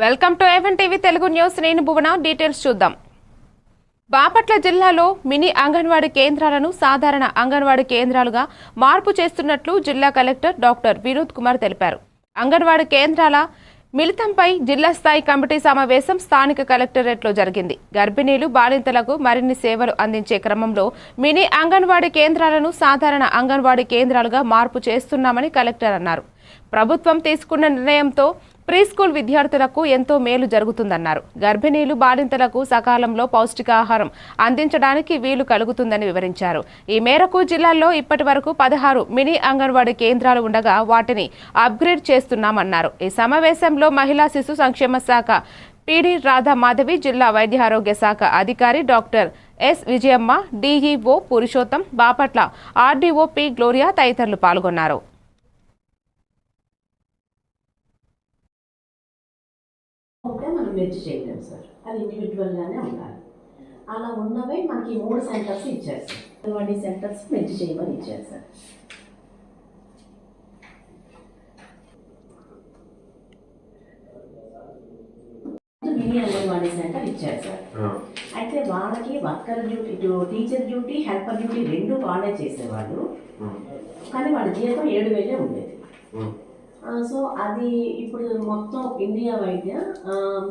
Welcome to A one TV Telugu news. నేను Bhuvana details చూద్దాం. బాపట్ల జిల్లాలో మినీ అంగన్వాడీ కేంద్రాలను సాధారణ అంగన్వాడీ కేంద్రాలుగా మార్పు చేస్తున్నట్లు జిల్లా కలెక్టర్ డాక్టర్ వినోద్ కుమార్ తెలిపారు. అంగన్వాడీ కేంద్రాల మిళితంపై జిల్లా స్థాయి కమిటీ సమావేశం స్థానిక కలెక్టరేట్లో జరిగింది. గర్భిణీలు బాలింతలకు మరిన్ని సేవలు అందించే క్రమంలో మినీ అంగన్వాడీ కేంద్రాలను సాధారణ అంగన్వాడీ కేంద్రాలుగా మార్పు చేస్తున్నామని కలెక్టర్ అన్నారు. ప్రభుత్వం తీసుకున్న నిర్ణయంతో ప్రీ స్కూల్ విద్యార్థులకు ఎంతో మేలు జరుగుతుందన్నారు. గర్భిణీలు బాలింతలకు సకాలంలో పౌష్టికాహారం అందించడానికి వీలు కలుగుతుందని వివరించారు. ఈ మేరకు జిల్లాలో ఇప్పటి వరకు పదహారు మినీ అంగన్వాడీ కేంద్రాలు ఉండగా వాటిని అప్గ్రేడ్ చేస్తున్నామన్నారు. ఈ సమావేశంలో మహిళా శిశు సంక్షేమ శాఖ పీడీ రాధా మాధవి జిల్లా వైద్య ఆరోగ్య శాఖ అధికారి doctor S Vijayamma DEO Purushottam Bapatla RDO P Gloria తదితరులు పాల్గొన్నారు. ఉంటే మనం మెర్జ్ చేయలేం సార్ అది ఇండివిజువల్గానే ఉండాలి. అలా ఉన్నవే మనకి మూడు సెంటర్స్ ఇచ్చారు సార్ అంగన్వాడీ సెంటర్స్ మెర్జ్ చేయమని ఇచ్చారు సార్ మినీ అంగన్వాడీ సెంటర్ ఇచ్చారు సార్ అయితే వాళ్ళకి worker duty teacher duty helper duty రెండు వాళ్ళే చేసేవాళ్ళు. కానీ వాళ్ళ జీతం ఏడు వేలే ఉండేది. సో అది ఇప్పుడు మొత్తం ఇండియా వైద్య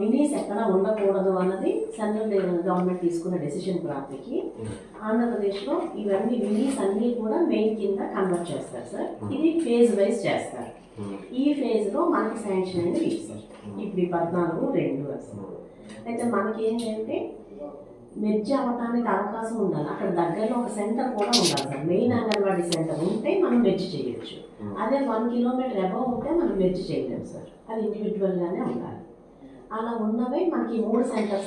మినీస్ ఎక్కడ ఉండకూడదు అన్నది సెంట్రల్ గవర్నమెంట్ తీసుకున్న డెసిషన్ ప్రాప్తికి. ఆంధ్రప్రదేశ్లో ఇవన్నీ మినీస్ అన్నీ కూడా మెయిన్ కింద కన్వర్ట్ చేస్తారు సార్. ఇది ఫేజ్ వైజ్ చేస్తారు. ఈ ఫేజ్లో మనకి శాంక్షన్ అనేది ఇవి సార్. ఇప్పుడు ఈ పద్నాలుగు రెండు అయితే మనకి ఏంటంటే మెర్జ్ అవ్వటానికి అవకాశం ఉండాలి. అక్కడ దగ్గరలో ఒక సెంటర్ కూడా ఉండాలి సార్. మెయిన్ అంగన్వాడీ సెంటర్ ఉంటే మనం మెర్జ్ చేయొచ్చు. అదే వన్ కిలోమీటర్ అబవ్ ఉంటే మనం వెజ్ చేయలేము సార్. అది ఇండివిజువల్గానే ఉండాలి. అలా ఉన్నవే మనకి మూడు సెంటర్స్